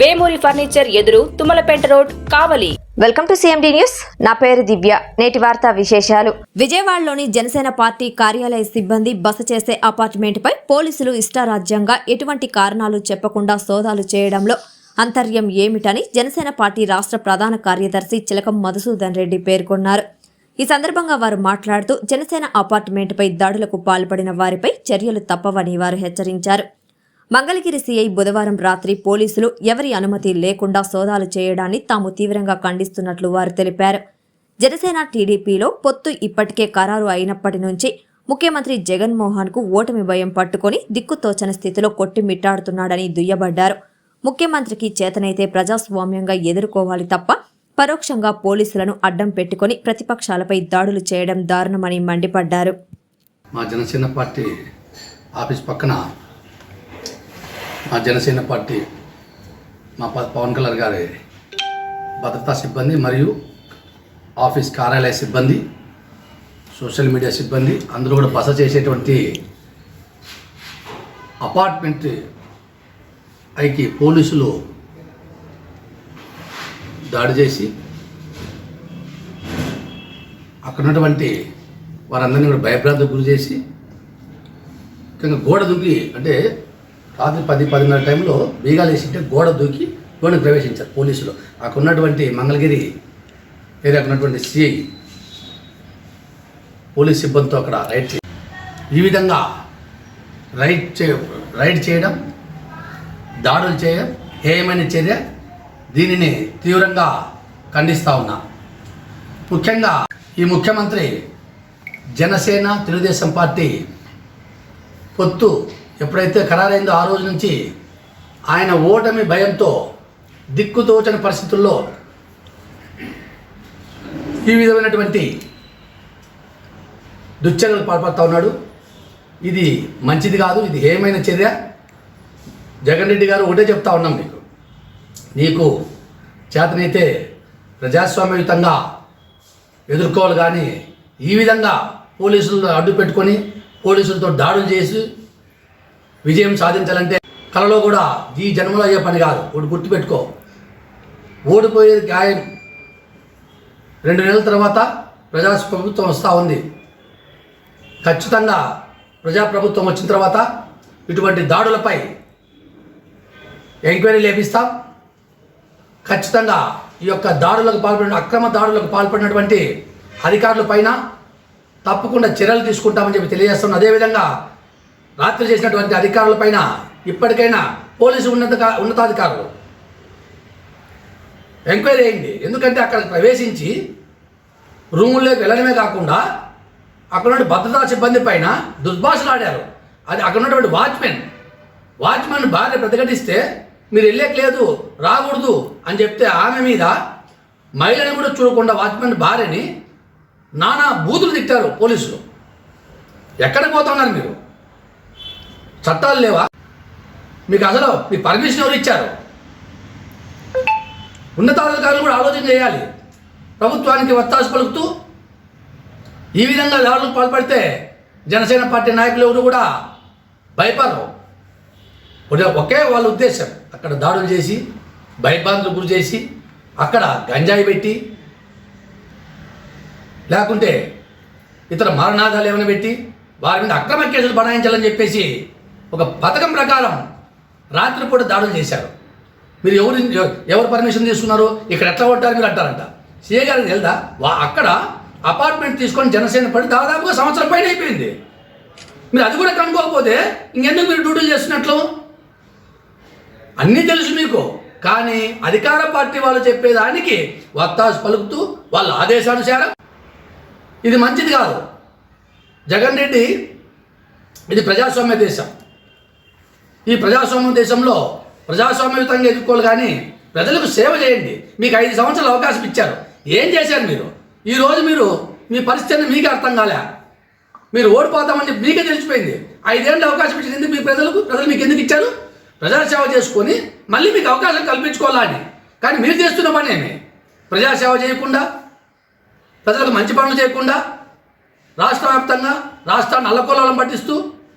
Vemuri furniture ఎదురు Tummalapeta road Kavali. Welcome to CMD news నా పేరు దివ్య. నేటి వార్తా విశేషాలు. విజయవాడలోని జనసేన పార్టీ కార్యాలయ సిబ్బంది బస చేసే అపార్ట్మెంట్పై పోలీసులు ఇష్టారాజ్యంగా ఎటువంటి కారణాలు చెప్పకుండా సోదాలు చేయడంలో అంతర్యం ఏమిటని జనసేన పార్టీ రాష్ట్ర ప్రధాన కార్యదర్శి చిలకం మధుసూదన్ రెడ్డి పేర్కొన్నారు. ఈ సందర్భంగా వారు మాట్లాడుతూ జనసేన అపార్ట్మెంట్పై దాడులకు పాల్పడిన వారిపై చర్యలు తప్పవని వారు హెచ్చరించారు. మంగళగిరి సీఐ బుధవారం రాత్రి పోలీసులు ఎవరి అనుమతి లేకుండా సోదాలు చేయడాన్ని తాము తీవ్రంగా ఖండిస్తున్నట్లు వారు తెలిపారు. జనసేన టీడీపీలో పొత్తు ఇప్పటికే ఖరారు అయినప్పటి నుంచి ముఖ్యమంత్రి జగన్మోహన్కు ఓటమి భయం పట్టుకొని దిక్కుతోచని స్థితిలో కొట్టిమిట్టాడుతున్నాడని దుయ్యబడ్డారు. ముఖ్యమంత్రికి చేతనైతే ప్రజాస్వామ్యంగా ఎదుర్కోవాలి తప్ప పరోక్షంగా పోలీసులను అడ్డం పెట్టుకొని ప్రతిపక్షాలపై దాడులు చేయడం దారుణమని మండిపడ్డారు. మా జనసేన పార్టీ ఆఫీస్ పక్కన మా జనసేన పార్టీ మా ప- పవన్ కళ్యాణ్ గారి భద్రతా సిబ్బంది మరియు ఆఫీస్ కార్యాలయ సిబ్బంది సోషల్ మీడియా సిబ్బంది అందరూ కూడా బస చేసేటువంటి అపార్ట్మెంట్ పైకి పోలీసులు దాడి చేసి అక్కడ ఉన్నటువంటి వారందరినీ కూడా భయభ్రాంతికి గురి చేసి ముఖ్యంగా గోడ దూకి అంటే రాత్రి పది పదిన్నర టైంలో బీగాలు వేసింటే గోడ దూకి గోడను ప్రవేశించారు పోలీసులు. అక్కడ ఉన్నటువంటి మంగళగిరి ఏరియా ఉన్నటువంటి సిఐ పోలీస్ సిబ్బందితో అక్కడ రైడ్ చే ఈ విధంగా రైడ్ చే రైడ్ చేయడం దాడులు చేయడం హేయమైన చర్య దీనిని తీవ్రంగా ఖండిస్తూ ఉన్నా. ముఖ్యంగా ఈ ముఖ్యమంత్రి జనసేన తెలుగుదేశం పార్టీ పొత్తు ఎప్పుడైతే ఖరారైందో ఆ రోజు నుంచి ఆయన ఓటమి భయంతో దిక్కుతోచని పరిస్థితుల్లో ఈ విధమైనటువంటి దుశ్చర్యలు పాల్పడుతూ ఉన్నాడు. ఇది మంచిది కాదు ఇది ఏమైన చర్య. జగన్ రెడ్డి గారు ఒకటే చెప్తా ఉన్నాం మీకు. నీకు చేతనైతే ప్రజాస్వామ్యయుతంగా ఎదుర్కోవాలి కానీ ఈ విధంగా పోలీసులను అడ్డు పెట్టుకొని పోలీసులతో దాడులు చేసి విజయం సాధించాలంటే కలలో కూడా ఈ జన్మలో అయ్యే పని కాదు. ఒకటి గుర్తుపెట్టుకో. ఓడిపోయేది గాయం రెండు నెలల తర్వాత ప్రజాప్రభుత్వం వస్తూ ఉంది. ఖచ్చితంగా ప్రజాప్రభుత్వం వచ్చిన తర్వాత ఇటువంటి దాడులపై ఎంక్వైరీ లేపిస్తాం. ఖచ్చితంగా ఈ యొక్క దాడులకు పాల్పడిన అక్రమ దాడులకు పాల్పడినటువంటి అధికారుల పైన తప్పకుండా చర్యలు తీసుకుంటామని చెప్పి తెలియజేస్తున్నాం. అదేవిధంగా రాత్రి చేసినటువంటి అధికారులపైన ఇప్పటికైనా పోలీసు ఉన్నత ఉన్నతాధికారులు ఎంక్వైరీ అయింది ఎందుకంటే అక్కడ ప్రవేశించి రూముల్లోకి వెళ్ళడమే కాకుండా అక్కడ ఉన్న భద్రతా సిబ్బంది పైన దుర్భాషలాడారు. అది అక్కడ ఉన్నటువంటి వాచ్మెన్ వాచ్మెన్ భార్య ప్రతిఘటిస్తే మీరు వెళ్ళట్లేదు రాకూడదు అని చెప్తే ఆమె మీద మహిళని కూడా చూడకుండా వాచ్మెన్ భార్యని నానా బూతులు తిట్టారు పోలీసులు. ఎక్కడికి పోతున్నారు మీరు? చట్టాలు లేవా? మీకు అసలు మీకు పర్మిషన్ ఎవరు ఇచ్చారు? ఉన్నతాధికారులు కూడా ఆలోచన చేయాలి. ప్రభుత్వానికి వత్తాసు పలుకుతూ ఈ విధంగా దాడులకు పాల్పడితే జనసేన పార్టీ నాయకులు ఎవరు కూడా భయపడరు. ఒకే- వాళ్ళ ఉద్దేశం. అక్కడ దాడులు చేసి భయభ్రాంతులు గురి చేసి అక్కడ గంజాయి పెట్టి లేకుంటే ఇతర మరణాదాలు ఏమైనా పెట్టి వారి మీద అక్రమ కేసులు బనాయించాలని చెప్పేసి ఒక పథకం ప్రకారం రాత్రిపూట దాడులు చేశారు. మీరు ఎవరు ఎవరు పర్మిషన్ తీసుకున్నారు? ఇక్కడ ఎట్లా కొట్టారు మీరు అంటారంట. సీఏ గారికి వెళ్దా వా అక్కడ అపార్ట్మెంట్ తీసుకొని జనసేన పడి దాదాపుగా సంవత్సరం పైన అయిపోయింది. మీరు అది కూడా కనుక్కోకపోతే ఇంకెందుకు మీరు డ్యూటీలు చేస్తున్నట్లు? అన్నీ తెలుసు మీకు. కానీ అధికార పార్టీ వాళ్ళు చెప్పేదానికి వత్తాసు పలుకుతూ వాళ్ళ ఆదేశానుసారం ఇది మంచిది కాదు. జగన్ రెడ్డి ఇది ప్రజాస్వామ్య దేశం. ఈ ప్రజాస్వామ్య దేశంలో ప్రజాస్వామ్యయుతంగా ఎదుర్కోవాలి కానీ ప్రజలకు సేవ చేయండి. మీకు ఐదు సంవత్సరాలు అవకాశం ఇచ్చారు. ఏం చేశారు మీరు? ఈరోజు మీరు మీ పరిస్థితిని మీకే అర్థం కాలే. మీరు ఓడిపోతామని చెప్పి మీకే తెలిసిపోయింది. ఐదేళ్ళు అవకాశం ఇచ్చింది ఎందుకు మీ ప్రజలకు? ప్రజలు మీకు ఎందుకు ఇచ్చారు? ప్రజాసేవ చేసుకొని మళ్ళీ మీకు అవకాశం కల్పించుకోవాలని కానీ మీరు చేస్తున్న పని ఏమి? ప్రజాసేవ చేయకుండా ప్రజలకు మంచి పనులు చేయకుండా రాష్ట్ర వ్యాప్తంగా రాష్ట్రాన్ని అల్లకొల్లం పట్టిస్తూ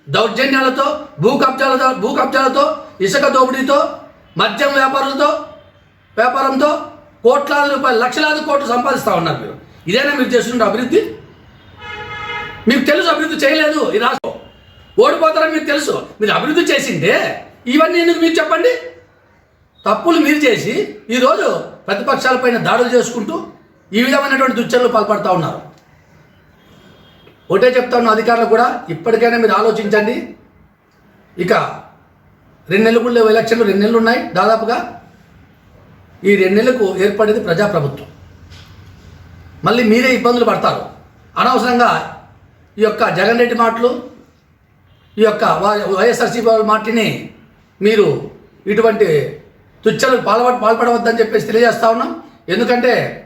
దౌర్జన్యాలతో భూ కబ్జాలతో భూ కబ్జాలతో ఇసుక దోపిడీతో మద్యం వ్యాపారులతో వ్యాపారంతో కోట్లాది రూపాయలు లక్షలాది కోట్లు సంపాదిస్తూ ఉన్నారు మీరు. ఇదేనా మీరు చేస్తున్న అభివృద్ధి? మీకు తెలుసు అభివృద్ధి చేయలేదు ఈ రాష్ట్రం. ఓడిపోతారని మీకు తెలుసు. మీరు అభివృద్ధి చేసిందే. ఇవన్నీ ఎందుకు మీరు చెప్పండి? తప్పులు మీరు చేసి ఈరోజు ప్రతిపక్షాలపైన దాడులు చేసుకుంటూ ఈ విధమైనటువంటి దుశ్చర్యలు పాల్పడుతూ ఉన్నారు. ఒకటే చెప్తాను అధికారులు కూడా ఇప్పటికైనా మీరు ఆలోచించండి. ఇక రెండు నెలలు కూడా లేవు ఎలక్షన్లు రెండు నెలలు ఉన్నాయి దాదాపుగా. ఈ రెండు నెలలకు ఏర్పడేది ప్రజాప్రభుత్వం. మళ్ళీ మీరే ఇబ్బందులు పడతారు. అనవసరంగా ఈ యొక్క జగన్ రెడ్డి మాటలు ఈ యొక్క వై- వైఎస్ఆర్సీపీ వాళ్ళ మాటని మీరు ఇటువంటి తుచ్చలు పాల్పడ పాల్పడవద్దని చెప్పేసి తెలియజేస్తా ఉన్నాం. ఎందుకంటే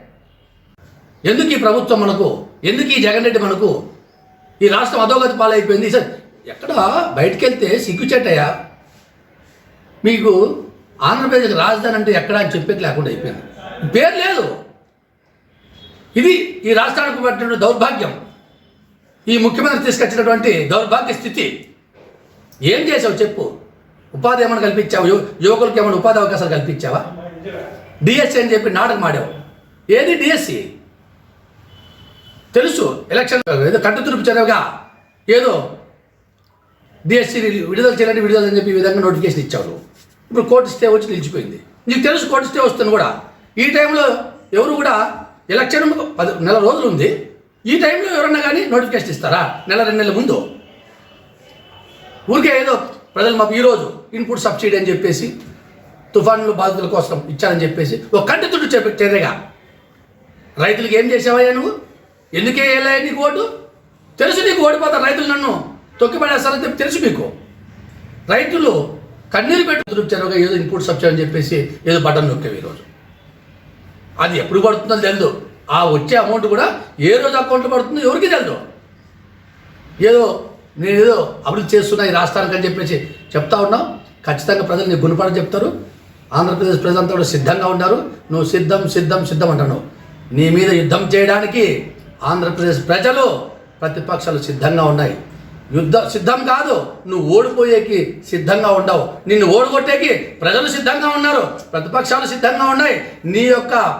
ఎందుకు ఈ ప్రభుత్వం మనకు ఎందుకు ఈ జగన్ రెడ్డి మనకు ఈ రాష్ట్రం అధోగతి పాలైపోయింది. సార్ ఎక్కడ బయటకు వెళ్తే సిగ్గుచేటయ్యా? మీకు ఆంధ్రప్రదేశ్ రాజధాని అంటే ఎక్కడ అని చెప్పేది లేకుండా అయిపోయింది. పేరు లేదు. ఇది ఈ రాష్ట్రానికి పట్టిన దౌర్భాగ్యం. ఈ ముఖ్యమంత్రి తీసుకొచ్చినటువంటి దౌర్భాగ్య స్థితి. ఏం చేసావు చెప్పు? ఉపాధి ఏమైనా కల్పించావు? యువకులకు ఏమైనా ఉపాధి అవకాశాలు కల్పించావా? డిఎస్సి అని చెప్పి నాటకం ఆడావు. ఏది డిఎస్సి? తెలుసు ఎలక్షన్ ఏదో కట్టుతురుపు చదివగా ఏదో డిఎస్సీ విడుదల చేయాలని విడుదల అని చెప్పి ఈ విధంగా నోటిఫికేషన్ ఇచ్చావు ఇప్పుడు కోర్టు స్టే వచ్చి నిలిచిపోయింది. నీకు తెలుసు కోర్టు స్టే వస్తుంది కూడా. ఈ టైంలో ఎవరు కూడా ఎలక్షన్ పది నెల రోజులు ఉంది. ఈ టైంలో ఎవరన్నా కానీ నోటిఫికేషన్ ఇస్తారా? నెల రెండు నెలల ముందు. ఊరికే ఏదో ప్రజలు మాకు ఈరోజు ఇన్పుట్ సబ్సిడీ అని చెప్పేసి తుఫానులు బాధితుల కోసం ఇచ్చారని చెప్పేసి ఒక కంటితుడు చెప్పి చర్యగా రైతులకు ఏం చేసావయ్యా నువ్వు? ఎందుకే వేయలే నీకు ఓటు? తెలుసు నీకు ఓడిపోతారు రైతులు నన్ను తొక్కిపడేస్తారని చెప్పి తెలుసు మీకు. రైతులు కన్నీరు పెట్టి చెరువుగా ఏదో ఇన్పుట్ సబ్సిడీ అని చెప్పేసి ఏదో బటన్ నొక్కేవి ఈరోజు. అది ఎప్పుడు పడుతుందో తెలియదు ఆ వచ్చే అమౌంట్ కూడా ఏ రోజు అకౌంట్లో పడుతుందో ఎవరికి తెలియదు ఏదో నేను ఏదో అభివృద్ధి చేస్తున్నా ఈ రాష్ట్రానికి అని చెప్పేసి చెప్తా ఉన్నావు ఖచ్చితంగా ప్రజలు నీకు గుణపాఠం చెప్తారు. ఆంధ్రప్రదేశ్ ప్రజలంతా కూడా సిద్ధంగా ఉన్నారు. నువ్వు సిద్ధం సిద్ధం సిద్ధం అంటున్నావు. నీ మీద యుద్ధం చేయడానికి ఆంధ్రప్రదేశ్ ప్రజలు ప్రతిపక్షాలు సిద్ధంగా ఉన్నాయి. యుద్ధ సిద్ధం కాదు. నువ్వు ఓడిపోయేకి సిద్ధంగా ఉండవు. నిన్ను ఓడగొట్టేకి ప్రజలు సిద్ధంగా ఉన్నారు. ప్రతిపక్షాలు సిద్ధంగా ఉన్నాయి. నీ యొక్క